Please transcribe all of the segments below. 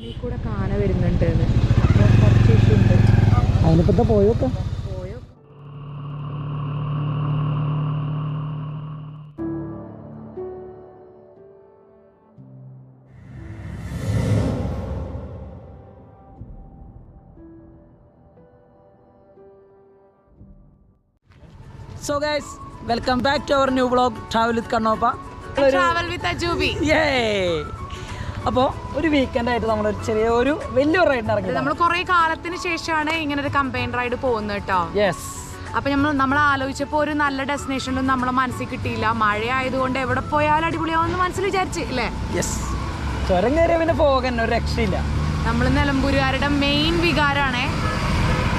ടൗണിൽ കൂടെ കാന വരുന്നുണ്ട് അപ്പോൾ കുറച്ച് ഇഷ്യൂ ഉണ്ട്. അതിനിപ്പത്തെ പോയോക്കെ പോയോ? So guys welcome back to our new blog travel with Kannoppa travel with Ajubi യേ അപ്പോൾ ഒരു വീക്കെൻഡ് ആയിട്ട് നമ്മൾ ചെറിയ ഒരു വലിയൊരു റൈഡ് ഇറങ്ങി നമ്മൾ കുറെ കാലത്തിന് ശേഷമാണ് ഇങ്ങനെ ഒരു കമ്പൈൻ റൈഡ് പോകുന്നത് കേട്ടോ. യെസ് അപ്പൊ നമ്മൾ നമ്മൾ ആലോചിച്ചപ്പോൾ ഒരു നല്ല ഡെസ്റ്റിനേഷനും നമ്മളെ മനസ്സിൽ കിട്ടിയില്ല. മഴ ആയതുകൊണ്ട് എവിടെ പോയാലും അടിപൊളിയാവുമെന്ന് മനസ്സിൽ വിചാരിച്ച് ഇല്ലേ? യെസ് ചുരം കയറിയ പിന്നെ പോകാൻ ഒരു രക്ഷയില്ല. നമ്മൾ നിലമ്പൂരുകാരുടെ മെയിൻ വികാരമാണ്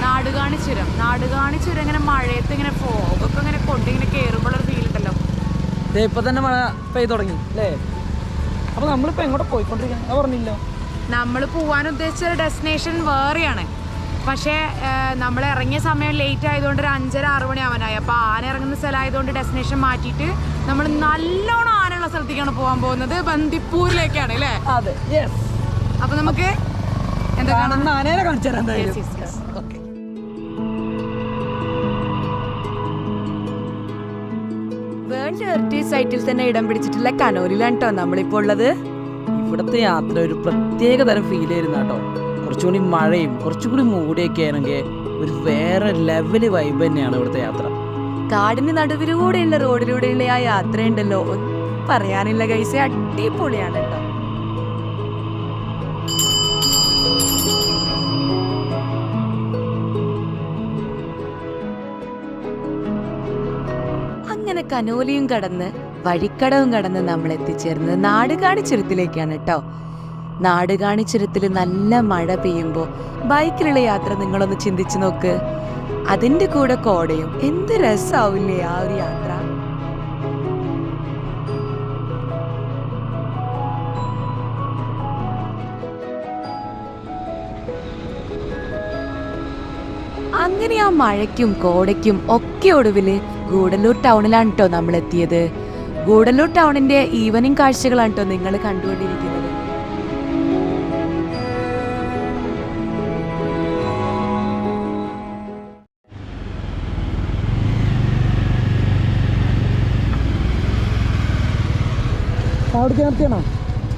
നാടുകാണി ചുരം. നാടുകാണി ചുരം ഇങ്ങനെ മഴയത്ത് ഇങ്ങനെ ഫോഗൊക്കെ ഇങ്ങനെ കൊണ്ട് ഇങ്ങനെ കയറുമ്പോഴൊരു ഫീൽ ഉണ്ടല്ലോ. ഇപ്പൊ തന്നെ മഴ പെയ്തു തുടങ്ങി അല്ലേ അപ്പൊ നമ്മളിപ്പോ എങ്ങോട്ട് പോയിക്കൊണ്ടിരിക്കാൻ പറഞ്ഞില്ല പറഞ്ഞില്ലോ. നമ്മൾ പോകാൻ ഉദ്ദേശിച്ച ഒരു ഡെസ്റ്റിനേഷൻ വേറെയാണ്. പക്ഷേ നമ്മൾ ഇറങ്ങിയ സമയം ലേറ്റ് ആയതുകൊണ്ട് ഒരു അഞ്ചര ആറ് മണി ആവാനായി. അപ്പോൾ ആന ഇറങ്ങുന്ന സ്ഥലമായതുകൊണ്ട് ഡെസ്റ്റിനേഷൻ മാറ്റിയിട്ട് നമ്മൾ നല്ലോണം ആനയുള്ള സ്ഥലത്തേക്കാണ് പോകാൻ പോകുന്നത്. ബന്ദിപ്പൂരിലേക്കാണ് അല്ലേ? അതെ. യെസ് അപ്പോൾ നമുക്ക് എന്താ ആനേനെ കാണിച്ചു തരാം. ഓക്കെ ഹെറിറ്റേജ് സൈറ്റിൽ തന്നെ ഇടം പിടിച്ചിട്ടുള്ള കനോലിലാണ് കേട്ടോ നമ്മളിപ്പോൾ ഉള്ളത്. ഇവിടുത്തെ യാത്ര ഒരു പ്രത്യേക തരം ഫീൽ ചെയ്യുന്ന കേട്ടോ കുറച്ചുകൂടി മഴയും കുറച്ചുകൂടി മൂടിയൊക്കെ ആണെങ്കിൽ ഒരു വേറെ ലെവൽ വൈബ് തന്നെയാണ് ഇവിടുത്തെ യാത്ര. കാടിന് നടുവിലൂടെയുള്ള റോഡിലൂടെയുള്ള ആ യാത്രയുണ്ടല്ലോ. ഉണ്ടല്ലോ പറയാനില്ല കൈസെ അടിപൊളിയാണ്. കനോലിയും കടന്ന് വഴിക്കടവും കടന്ന് നമ്മൾ എത്തിച്ചേർന്നത് നാടുകാണി ചുരത്തിലേക്കാണ് കേട്ടോ നാടുകാണി ചുരത്തിൽ നല്ല മഴ പെയ്യുമ്പോൾ ബൈക്കിലുള്ള യാത്ര നിങ്ങളൊന്ന് ചിന്തിച്ചു നോക്ക്. അതിന്റെ കൂടെ കോടയും. എന്ത് രസാവില്ലേ ആ ഒരു യാത്ര. അങ്ങനെ ആ മഴയ്ക്കും കോടയ്ക്കും ഒക്കെ ഒടുവിൽ ഗൂഡല്ലൂർ ടൗണിലാണ് കേട്ടോ നമ്മൾ എത്തിയത് ഗൂഡല്ലൂർ ടൗണിന്റെ ഈവനിങ് കാഴ്ചകളാണ് കേട്ടോ നിങ്ങൾ കണ്ടുകൊണ്ടിരിക്കുന്നത്.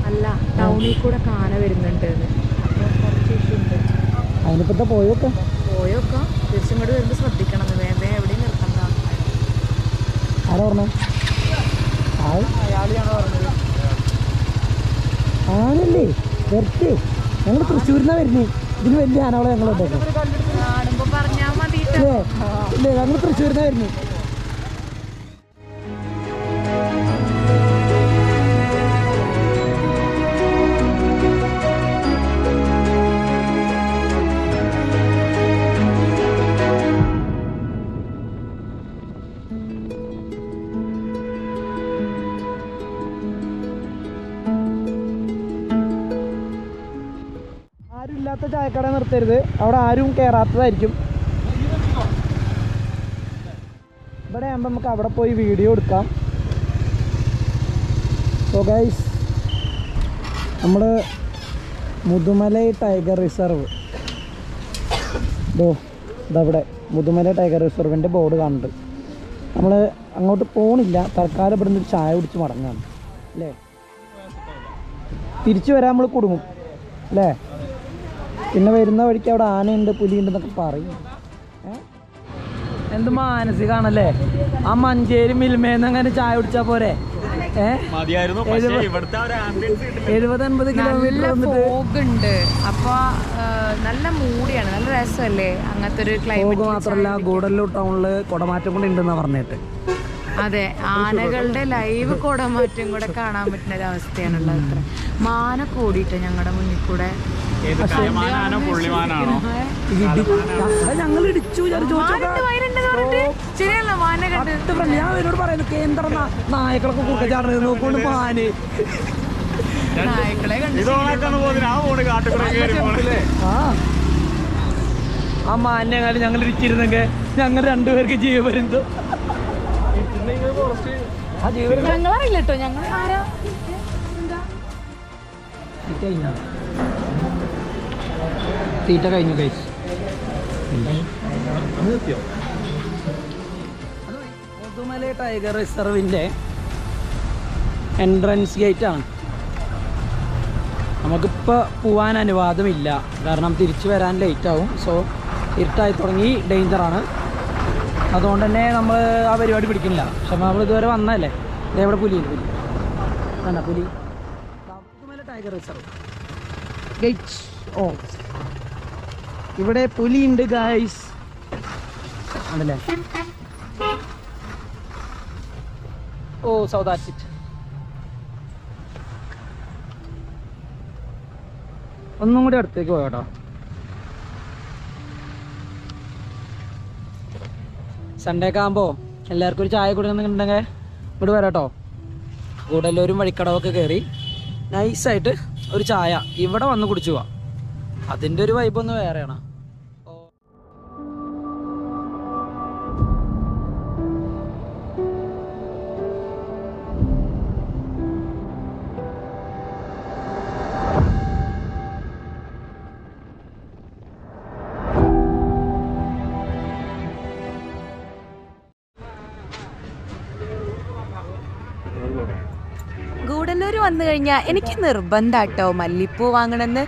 അല്ല ടൗണിൽ കൂടെ കാന വരുന്നുണ്ട്. അപ്പോൾ കുറച്ച് ഇഷ്യൂ ഉണ്ട് പോയോക്കെ? പോയൊക്കെ. തിരിച്ചിങ്ങോട്ട് വരുമ്പോൾ ശ്രദ്ധിക്കണം ആരാ പറഞ്ഞേ ആനല്ലേ വരട്ടെ ഞങ്ങൾ തൃശ്ശൂരിന്നാ വരുന്നേ. ഇതിന് വലിയ ആനകളെ ഇല്ലേ ഇല്ലേ ഞങ്ങൾ തൃശ്ശൂരിന്നാ വരുന്നേ. ഇല്ലാത്ത ചായക്കട നിർത്തരുത്. അവിടെ ആരും കയറാത്തതായിരിക്കും ഇവിടെ ആകുമ്പോൾ നമുക്ക് അവിടെ പോയി വീഡിയോ എടുക്കാം. സോ നമ്മൾ മുതുമലൈ ടൈഗർ റിസർവ്. ഇതോ ഇതവിടെ മുതുമല ടൈഗർ റിസർവിന്റെ ബോർഡ് കാണുന്നുണ്ട്. നമ്മൾ അങ്ങോട്ട് പോണില്ല. തൽക്കാലം ഇവിടുന്ന് ഒരു ചായ കുടിച്ച് മടങ്ങാണ്. അല്ലേ? തിരിച്ചു വരാൻ നമ്മൾ കുടുങ്ങും. അല്ലേ? പിന്നെ വരുന്ന വഴിക്ക് അവിടെ ആനയുണ്ട് പുലിയുണ്ട് എന്നൊക്കെ പറയും എന്ത് മാനസികാണല്ലേ? ആ മഞ്ചേരി മിൽമേന്ന് അങ്ങനെ ചായ കുടിച്ചാ പോരെ? ഏ? പക്ഷേ ഇവിടുത്തെ ഒരു ആംബിയൻസ് എഴുപത് അൻപത് കിലോമീറ്റർ ഉണ്ട്. അപ്പൊ നല്ല മൂടിയാണ്. നല്ല രസമല്ലേ? അങ്ങനത്തെ ഒരു ക്ലൈമറ്റ് മാത്രല്ല ഗൂഡല്ലൂർ ടൗണിൽ കൊടമാറ്റം കൂടെ ഉണ്ടെന്നാ പറഞ്ഞിട്ട്. അതെ ആനകളുടെ ലൈവ് കുടമാറ്റം കൂടെ കാണാൻ പറ്റുന്ന ഒരു അവസ്ഥയാണുള്ളത് അത്ര. മാന കൂടിയിട്ട് ഞങ്ങളുടെ മുന്നിൽ കൂടെ ഞങ്ങൾ ഇടിച്ചു ഞാൻ പറയുന്നു കേന്ദ്ര നായകളൊക്കെ കുറുക്കച്ചാടുന്നത് നോക്കൊണ്ട് മാന്. ആ മാന്യങ്ങാലും ഞങ്ങൾ ഇരിച്ചിരുന്നെങ്കിൽ ഞങ്ങൾ രണ്ടുപേർക്ക് ജീവപര്യന്തോ. ഞങ്ങളറിയില്ല കേട്ടോ ഞങ്ങൾ ആരാ? കഴിഞ്ഞു? തീറ്റ കഴിഞ്ഞു കഴിച്ചു മുതുമല ടൈഗർ റിസർവിന്റെ എൻട്രൻസ് ഗേറ്റ് ആണ്. നമുക്കിപ്പോൾ പോവാൻ അനുവാദമില്ല. കാരണം തിരിച്ചു വരാൻ ലേറ്റ് ആവും. സോ ഇരുട്ടായി തുടങ്ങി ഡേഞ്ചറാണ് അതുകൊണ്ട് തന്നെ നമ്മൾ ആ പരിപാടി പിടിക്കുന്നില്ല. പക്ഷെ നമ്മൾ ഇതുവരെ വന്നതല്ലേ? ഇതെവിടെ പുലിയില്ല പുലി വേണ്ട പുലി. Tiger reserve. ഗേറ്റ് ഓ ഇവിടെ പുലിയുണ്ട് ഗായ്സ് ആണല്ലേ? ഓ ആസിറ്റ് ഒന്നും കൂടി അടുത്തേക്ക് പോയോട്ടോ. സൺഡേ ഒക്കെ ആകുമ്പോൾ എല്ലാവർക്കും ഒരു ചായ കുടിക്കുന്നുണ്ടെങ്കിൽ ഇവിടെ വരാട്ടോ. കൂടെല്ലാവരും വഴിക്കടവൊക്കെ കയറി നൈസായിട്ട് ഒരു ചായ ഇവിടെ വന്ന് കുടിച്ചു പോവാം അതിന്റെ ഒരു വൈബ് ഒന്ന് വേറെയാണ്. വന്നു കഴിഞ്ഞാൽ എനിക്ക് നിർബന്ധാട്ടോ മല്ലിപ്പൂ വാങ്ങണമെന്ന്.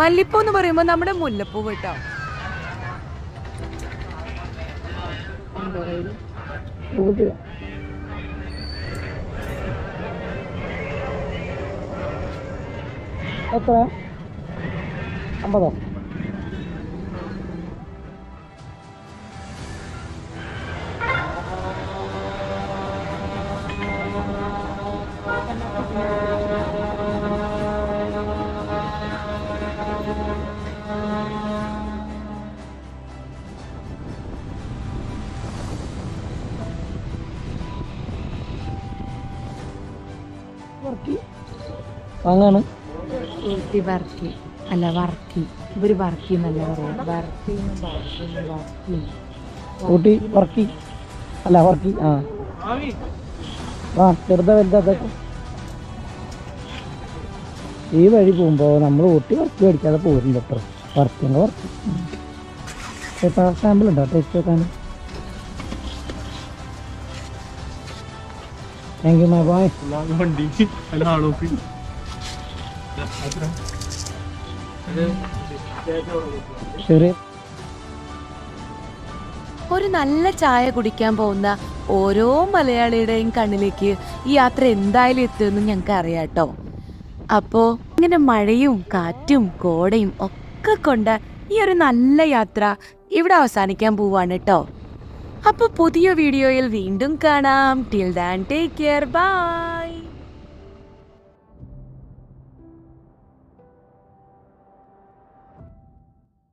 മല്ലിപ്പൂ എന്ന് പറയുമ്പോൾ നമ്മുടെ മുല്ലപ്പൂ കേട്ടോ. എത്ര? അമ്പതോ? വാങ്ങാണ്. ഊട്ടി വർക്കി. അല്ല വർക്കി. ഇവർ വർക്കി എന്നല്ല പറയാം? വർക്കി വർക്കി. ഊട്ടി വർക്കി. അല്ല വർക്കി. ആ. ആ വലുതാ വലുതൊക്കെ ഈ വഴി പോകുമ്പോൾ നമ്മൾ ഊട്ടി വർക്ക് മേടിക്കാതെ പോരുന്നുണ്ട് കേട്ടോ വർക്കിന്റെ വർക്ക്. ചേട്ടാ സാമ്പിൾ ഉണ്ടോ? ടേസ്റ്റ് വെക്കാൻ താങ്ക് യു മൈ ബോയ് ശരി ഒരു നല്ല ചായ കുടിക്കാൻ പോകുന്ന ഓരോ മലയാളിയുടെയും കണ്ണിലേക്ക് ഈ യാത്ര എന്തായാലും എത്തുമെന്ന് ഞങ്ങൾക്ക് അറിയാട്ടോ അപ്പോൾ ഇങ്ങനെ മഴയും കാറ്റും കോടയും ഒക്കെ കൊണ്ട് ഈ ഒരു നല്ല യാത്ര ഇവിടെ അവസാനിക്കാൻ പോവാണ് കേട്ടോ അപ്പോൾ പുതിയ വീഡിയോയിൽ വീണ്ടും കാണാം. Till then take care bye